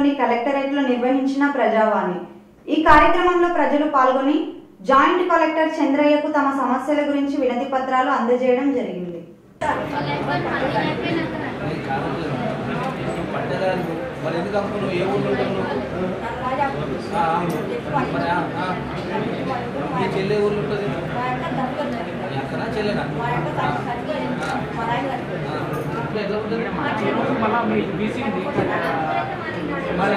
వనపర్తి కలెక్టరేట్లో నిర్వహించిన ప్రజావాణి. ఈ కార్యక్రమంలో ప్రజలు పాల్గొని జాయింట్ కలెక్టర్ చంద్రయ్యకు తమ సమస్యల గురించి వినతి పత్రాలు అందజేయడం జరిగింది. చెల్లెనా ఎట్లా ఉంటుంది మరి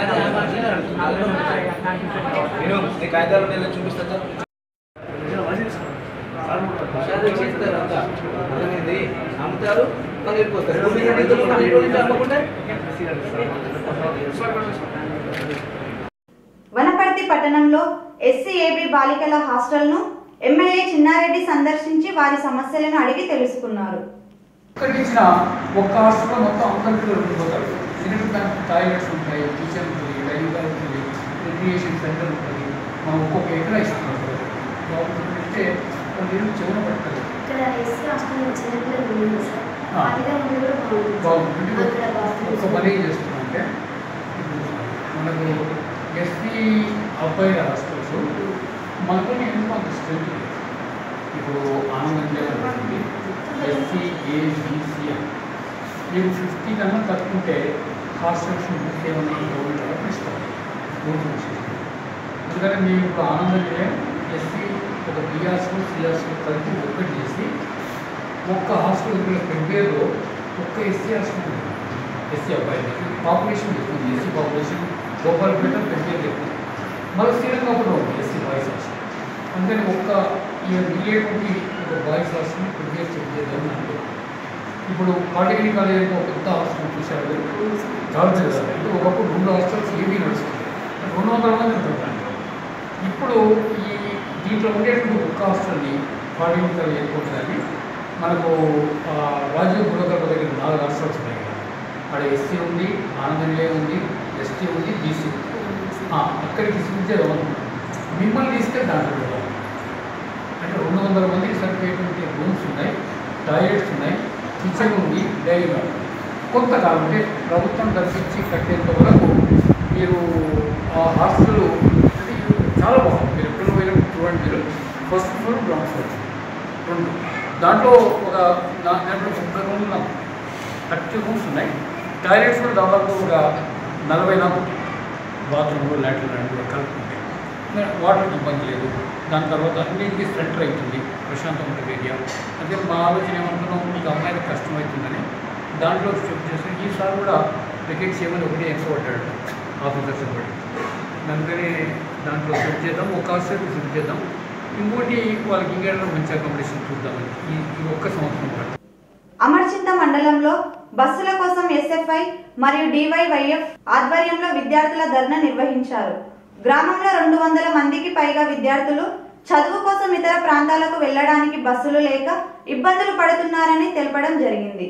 నేను నీ కాగితాలు నేను చూపిస్తా సార్. చేస్తారు అంతా అర్థమైంది అమ్ముతారు మళ్ళీ వెళ్ళిపోతారు అమ్మకుంటే వనపర్తి పట్టణంలో ఎస్సీ ఏబీ బాలికల హాస్టల్ను ఎమ్మెల్యే చిన్నారెడ్డి సందర్శించి వారి సమస్యలను అడిగి తెలుసుకున్నారు ఒక్క హాస్టల్లో మొత్తం అందరికీ పిల్లలు ఉండిపోతారు ఎందుకంటే దానికి టాయిలెట్స్ ఉంటాయి కిచెన్ ఉంటుంది డైనింగ్ హాల్ ఉంటుంది రిక్రియేషన్ సెంటర్ ఉంటుంది మనం ఒక్కొక్క ఎకరా ఇస్తున్నారు గవర్నమెంట్ ఇస్తే వాళ్ళు ఏం చెవున పడతారు ఇక్కడ ఎస్సీ హాస్టల్ చిన్నపిల్లలు ఉంది సార్ ఆ. వాటిగా ముందు కూడా బాగుంది బాగుంటుంది అక్కడ బాత్రూమ్స్ ఒక్క పని ఏం చేస్తున్నామంటే మనకు ఎస్సీ అబ్బాయిల హాస్టల్స్ మనకు ఎందుకు అంత స్ట్రెంత్ లేదు ఇప్పుడు ఆనందంగా ఉంటుంది ఎస్సీ ఏబిసి మీరు ఫిఫ్టీ కన్నా తక్కువంటే హాస్టల్స్ ఏమన్నా గవర్నమెంట్ ఇస్తారు గవర్నమెంట్ ఇస్తారు. అందుకని మేము ఇప్పుడు ఆనందంగా ఎస్సీ ఒక బిఆర్స్ సిఆర్స్ కలిపి ఒక్కటి చేసి ఒక్క హాస్టల్ ఇక్కడ పెంపేరులో ఒక్క ఎస్సీ హాస్టల్ ఉంది. ఎస్సీ అబ్బాయి పాపులేషన్ ఎక్కువ ఉంది. ఎస్సీ పాపులేషన్ గోపాలపేట పెంపేరు ఎక్కువ మళ్ళీ శ్రీరంగపురం ఉంది ఎస్సీ బాయ్స్ హాస్టల్. అందుకని ఒక్క ఈ మిలియట్కి ఒక బాయ్స్ హాస్టల్ పెంపేరు చెప్పేదని అనుకుంటున్నాను ఇప్పుడు పాలిటెక్నిక్ కాలేజ్ ఒక పెద్ద హాస్టల్ చూశారు. జాబ్ గారు. అంటే ఒకప్పుడు రెండు హాస్టల్స్ ఏవి నడుస్తుంది రెండు వందల మంది ఉంటున్నారు ఇప్పుడు ఈ దీంట్లో ఉండేటువంటి ఒక్క హాస్టల్ని పాలిటెక్నిక్ కాలేజ్ ఎయిర్పోర్ట్ కానీ మనకు రాజీవ్ గురుగర్భ దగ్గర నాలుగు హాస్టల్స్ ఉన్నాయి. కదా అక్కడ ఎస్సీ ఉంది ఆనందనిలే ఉంది ఎస్టీ ఉంది బీసీ ఉంది. అక్కడికి తీసుకుంటే అనుకుంటున్నాం మిమ్మల్ని తీసుకెళ్ళి దాంట్లో అంటే రెండు వందల మందికి సరిపోయేటువంటి రూమ్స్ ఉన్నాయి టాయిలెట్స్ ఉన్నాయి డైరీ ఉంది కొంతకాలం అంటే ప్రభుత్వం తప్పించి కట్టేంత వరకు మీరు ఆ హాస్టల్ చాలా బాగుంది. మీరు ఎప్పుడు పోయినా చూడండి మీరు. ఫస్ట్ ఫ్లోర్ గ్రౌండ్ ఫ్లోర్ రెండు. దాంట్లో ఒక దాంట్లో ముప్పై రూమ్లు నాకు థర్టీ రూమ్స్ ఉన్నాయి. టాయిలెట్స్ కూడా దాదాపు ఒక నలభై నాలుగు బాత్రూమ్లు లాట్రిన్ రెండు కూడా కలిపి ఉంటాయి వాటర్ ఇబ్బంది లేదు. దాని తర్వాత అన్నింటికి సెంటర్ అవుతుంది ప్రశాంతం ఉంటుంది ఏరియా అదే మా ఆలోచన ఏమంటున్నాం మీకు అమ్మాయిలకు కష్టమవుతుందని దాంట్లో షిఫ్ట్ చేసి ఈసారి కూడా వికెట్స్ ఏమని ఒకటి ఎక్కువ పడ్డాడు ఆఫీసర్స్ కూడా అందుకని దాంట్లో సెట్ చేద్దాం ఒక కాసేపు సెట్ చేద్దాం. ఇంకోటి వాళ్ళకి ఇంకేమైనా మంచి అకామిడేషన్ చూద్దామని ఈ ఈ ఒక్క సంవత్సరం కూడా. అమర్చింత మండలంలో బస్సుల కోసం ఎస్ఎఫ్ఐ మరియు డివైవైఎఫ్ ఆధ్వర్యంలో విద్యార్థుల ధర్నా నిర్వహించారు. గ్రామంలో రెండు వందల మందికి పైగా విద్యార్థులు చదువు కోసం ఇతర ప్రాంతాలకు వెళ్ళడానికి బస్సులు లేక ఇబ్బందులు పడుతున్నారని తెలపడం జరిగింది.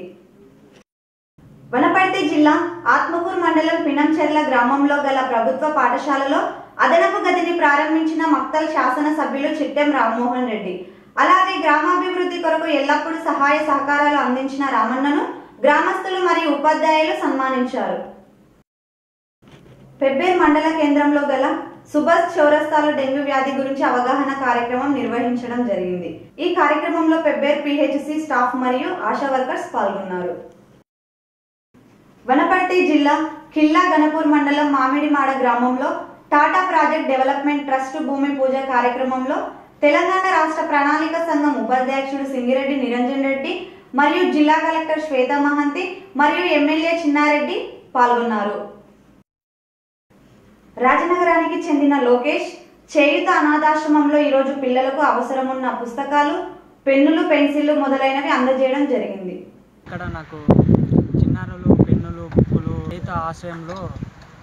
వనపర్తి జిల్లా ఆత్మకూరు మండలం పినంచెర్ల గ్రామంలో గల ప్రభుత్వ పాఠశాలలో అదనపు గదిని ప్రారంభించిన మక్తల్ శాసనసభ్యులు చిట్టెం రామ్మోహన్ రెడ్డి. అలాగే గ్రామాభివృద్ధి కొరకు ఎల్లప్పుడూ సహాయ సహకారాలు అందించిన రామన్నను గ్రామస్తులు మరియు ఉపాధ్యాయులు సన్మానించారు. పెబ్బేర్ మండల కేంద్రంలో గల సుభాష్ చౌరస్తాలో డెంగ్యూ వ్యాధి గురించి అవగాహన కార్యక్రమం నిర్వహించడం జరిగింది. ఈ కార్యక్రమంలో పెబ్బేర్ పిహెచ్సి స్టాఫ్ మరియు ఆశా వర్కర్స్ పాల్గొన్నారు. వనపర్తి జిల్లా ఖిల్లా గణపూర్ మండలం మామిడిమాడ గ్రామంలో టాటా ప్రాజెక్ట్ డెవలప్మెంట్ ట్రస్ట్ భూమి పూజ కార్యక్రమంలో తెలంగాణ రాష్ట్ర ప్రణాళిక సంఘం ఉపాధ్యక్షుడు సింగిరెడ్డి నిరంజన్ రెడ్డి మరియు జిల్లా కలెక్టర్ శ్వేతా మహంతి మరియు ఎమ్మెల్యే చిన్నారెడ్డి పాల్గొన్నారు. రాజనగరానికి చెందిన లోకేష్ చేయుత అనాథాశ్రమంలో ఈరోజు పిల్లలకు అవసరమున్న పుస్తకాలు పెన్నులు పెన్సిళ్ళు మొదలైనవి అందజేయడం జరిగింది. ఇక్కడ నాకు చిన్నారులు పెన్నులు బుక్కులు చేయుత ఆశ్రయంలో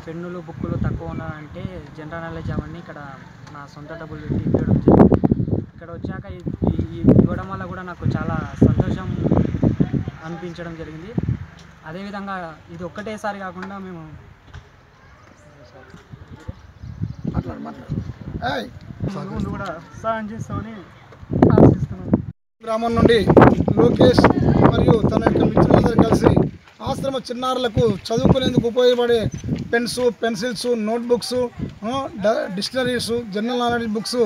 పెన్నులు బుక్కులు తక్కువ ఉన్నారంటే జనరల్ నాలెడ్జ్ అవన్నీ ఇక్కడ నా సొంత డబ్బులు పెట్టి ఇవ్వడం జరిగింది. ఇక్కడ వచ్చాక ఈ- ఇవ్వడం వల్ల కూడా నాకు చాలా సంతోషం అనిపించడం జరిగింది. అదేవిధంగా ఇది ఒక్కటేసారి కాకుండా మేము ముందు కూడా సహాయం చేస్తామని ఆశిస్తున్నాం గ్రామం నుండి లోకేష్ మరియు తన యొక్క మిత్రులందరూ కలిసి ఆశ్రమ చిన్నారులకు చదువుకునేందుకు ఉపయోగపడే pens pencils notebooks dictionaries general knowledge books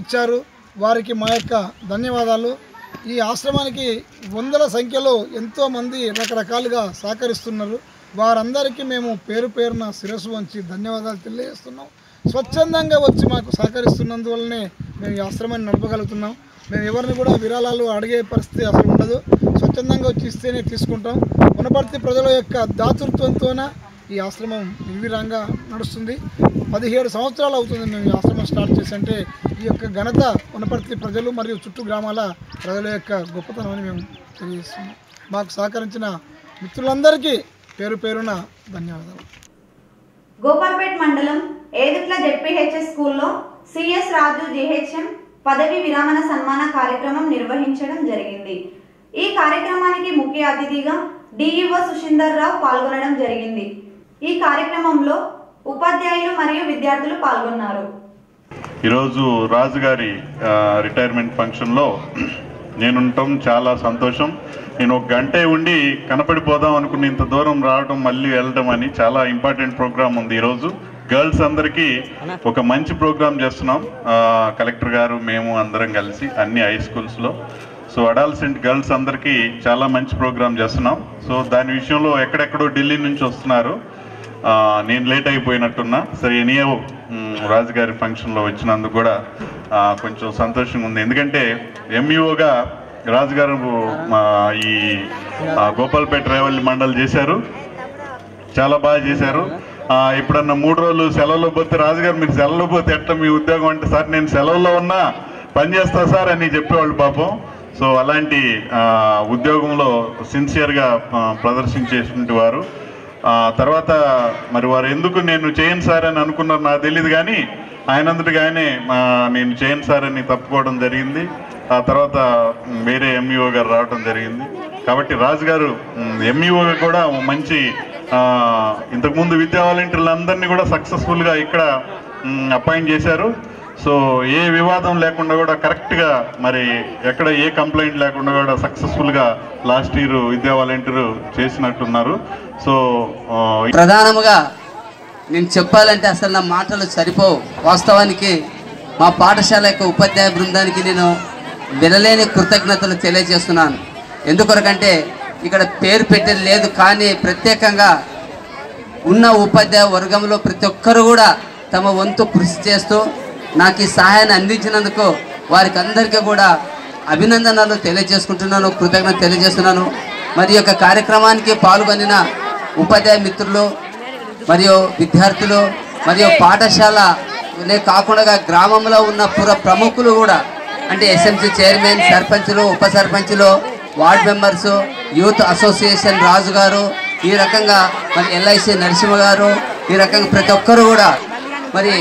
ఇచ్చారు. వారికి మా యొక్క ధన్యవాదాలు. ఈ ఆశ్రమానికి వందల సంఖ్యలో ఎంతోమంది రకరకాలుగా సహకరిస్తున్నారు. వారందరికీ మేము పేరు పేరున శిరస్సు వంచి ధన్యవాదాలు తెలియజేస్తున్నాం. స్వచ్ఛందంగా వచ్చి మాకు సహకరిస్తున్నందువల్లనే మేము ఈ ఆశ్రమాన్ని నడపగలుగుతున్నాం. మేము ఎవరిని కూడా విరాళాలు అడిగే పరిస్థితి అసలు ఉండదు. స్వచ్ఛందంగా వచ్చి ఇస్తేనే తీసుకుంటాం. వనపర్తి ప్రజల యొక్క దాతృత్వంతోన ఈ ఆశ్రమం నిర్విరంగా నడుస్తుంది. పదిహేడు సంవత్సరాలు అవుతుంది మేము ఈ ఆశ్రమం స్టార్ట్ చేసి అంటే ఈ యొక్క ఘనత వనపర్తి ప్రజలు మరియు చుట్టూ గ్రామాల ప్రజల యొక్క గొప్పతనం అని మేము తెలియజేస్తున్నాం. మాకు సహకరించిన మిత్రులందరికీ పేరు పేరున ధన్యవాదాలు. గోపాల్పేట్ మండలం ఏదుట్ల జెడ్పీహెచ్ఎస్ స్కూల్లో సిఎస్ రాజు జిహెచ్ఎం పదవి విరమణ సన్మాన కార్యక్రమం నిర్వహించడం జరిగింది. ఈ కార్యక్రమానికి ముఖ్య అతిథిగా డిఈఓ సుషిందర్ రావు పాల్గొనడం జరిగింది. ఈ కార్యక్రమంలో ఉపాధ్యాయులు మరియు విద్యార్థులు పాల్గొన్నారు. ఈరోజు రాజుగారి రిటైర్మెంట్ ఫంక్షన్లో నేనుండటం చాలా సంతోషం. నేను ఒక గంటే ఉండి కనపడిపోదాం అనుకుని ఇంత దూరం రావడం మళ్ళీ వెళ్ళడం అని చాలా ఇంపార్టెంట్ ప్రోగ్రామ్ ఉంది ఈరోజు. గర్ల్స్ అందరికీ ఒక మంచి ప్రోగ్రామ్ చేస్తున్నాం. కలెక్టర్ గారు మేము అందరం కలిసి అన్ని హై స్కూల్స్లో సో అడాల్సెంట్ గర్ల్స్ అందరికీ చాలా మంచి ప్రోగ్రామ్ చేస్తున్నాం. సో దాని విషయంలో ఎక్కడెక్కడో ఢిల్లీ నుంచి వస్తున్నారు. నేను లేట్ అయిపోయినట్టున్నా. సరే ఎనీయో రాజుగారి ఫంక్షన్లో వచ్చినందుకు కూడా కొంచెం సంతోషంగా ఉంది. ఎందుకంటే ఎంఈఓగా రాజుగారు మా ఈ గోపాల్పేట రేవల్లి మండలి చేశారు. చాలా బాగా చేశారు. ఇప్పుడన్నా మూడు రోజులు సెలవులో పోతే రాజుగారు మీరు సెలవులో పోతే ఎట్ట మీ ఉద్యోగం అంటే సార్ నేను సెలవులో ఉన్నా పని చేస్తా సార్ అని చెప్పేవాళ్ళు పాపం. సో అలాంటి ఉద్యోగంలో సిన్సియర్గా ఆ, ప్రదర్శించేటువంటి వారు. తర్వాత మరి వారు ఎందుకు నేను చేయను సార్ అని అనుకున్నారు నాకు తెలియదు కానీ ఆయనంతటిగానే నేను చేయను సార్ అని తప్పుకోవడం జరిగింది. ఆ తర్వాత వేరే ఎంఈఓ గారు రావడం జరిగింది. కాబట్టి రాజు గారు ఎంఈఓగా కూడా మంచి ఇంతకుముందు విద్యా వాలంటీర్లందరినీ కూడా సక్సెస్ఫుల్గా ఇక్కడ అపాయింట్ చేశారు. సో ఏ వివాదం లేకుండా కూడా కరెక్ట్గా మరి ఎక్కడ ఏ కంప్లైంట్ లేకుండా కూడా సక్సెస్ఫుల్గా లాస్ట్ ఇయర్ విద్యా వాలంటీర్ చేసినట్టున్నారు. సో ప్రధానముగా నేను చెప్పాలంటే అసలు నా మాటలు సరిపోవు. వాస్తవానికి మా పాఠశాల యొక్క ఉపాధ్యాయ బృందానికి నేను వినలేని కృతజ్ఞతలు తెలియజేస్తున్నాను. ఎందుకొరకంటే ఇక్కడ పేరు పెట్టేది లేదు కానీ ప్రత్యేకంగా ఉన్న ఉపాధ్యాయ వర్గంలో ప్రతి ఒక్కరు కూడా తమ వంతు కృషి చేస్తూ నాకు ఈ సహాయాన్ని అందించినందుకు వారికి అందరికీ కూడా అభినందనలు తెలియజేసుకుంటున్నాను కృతజ్ఞత తెలియజేస్తున్నాను. మరి యొక్క కార్యక్రమానికి పాల్గొనిన ఉపాధ్యాయ మిత్రులు మరియు విద్యార్థులు మరియు పాఠశాలనే కాకుండా గ్రామంలో ఉన్న పుర ప్రముఖులు కూడా అంటే ఎస్ఎంసీ చైర్మన్ సర్పంచులు ఉప సర్పంచులు ward members youth association Raju garu ఈ రకంగా మరి ఎల్ఐసి నరసింహ గారు ఈ రకంగా ప్రతి ఒక్కరు కూడా మరి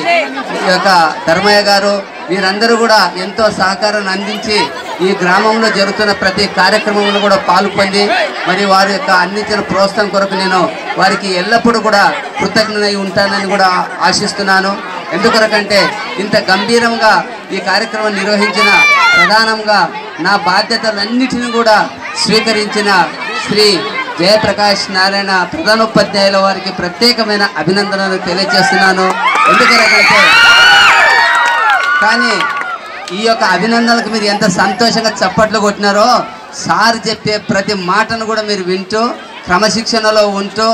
ఈ యొక్క ధర్మయ్య గారు వీరందరూ కూడా ఎంతో సహకారాన్ని అందించి ఈ గ్రామంలో జరుగుతున్న ప్రతి కార్యక్రమంలో కూడా పాల్పొంది మరి వారి యొక్క అందించిన ప్రోత్సాహం కొరకు నేను వారికి ఎల్లప్పుడూ కూడా కృతజ్ఞనై ఉంటానని కూడా ఆశిస్తున్నాను. ఎందుకొరకంటే ఇంత గంభీరంగా ఈ కార్యక్రమం నిర్వహించిన ప్రధానంగా నా బాధ్యతలన్నిటిని కూడా స్వీకరించిన శ్రీ జయప్రకాష్ నారాయణ ప్రధానోపాధ్యాయుల వారికి ప్రత్యేకమైన అభినందనలు తెలియజేస్తున్నాను. ఎందుకంటే కానీ ఈ యొక్క అభినందనలకు మీరు ఎంత సంతోషంగా చప్పట్లు కొట్టినారో సార్ చెప్పే ప్రతి మాటను కూడా మీరు వింటూ క్రమశిక్షణలో ఉంటూ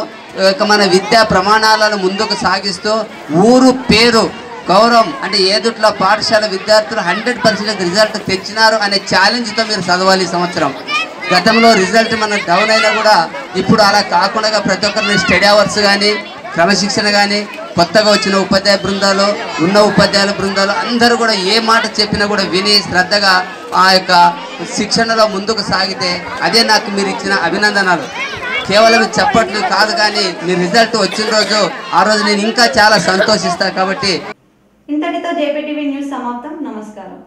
యొక్క మన విద్యా ప్రమాణాలను ముందుకు సాగిస్తూ ఊరు పేరు గౌరవం అంటే ఏదుట్లో పాఠశాల విద్యార్థులు హండ్రెడ్ పర్సెంట్ రిజల్ట్ తెచ్చినారు అనే ఛాలెంజ్తో మీరు చదవాలి సంవత్సరం. గతంలో రిజల్ట్ మనం డౌన్ అయినా కూడా ఇప్పుడు అలా కాకుండా ప్రతి ఒక్కరిని స్టడీ అవర్స్ కానీ క్రమశిక్షణ కానీ కొత్తగా వచ్చిన ఉపాధ్యాయ బృందాలు ఉన్న ఉపాధ్యాయుల బృందాలు అందరూ కూడా ఏ మాట చెప్పినా కూడా విని శ్రద్ధగా ఆ యొక్క శిక్షణలో ముందుకు సాగితే అదే నాకు మీరు ఇచ్చిన అభినందనలు. కేవలం చెప్పట్లు కాదు కానీ మీ రిజల్ట్ వచ్చిన రోజు ఆ రోజు నేను ఇంకా చాలా సంతోషిస్తాను కాబట్టి. ఇంతటితో జేపీటీవీ న్యూస్ సమాప్తం. నమస్కారం.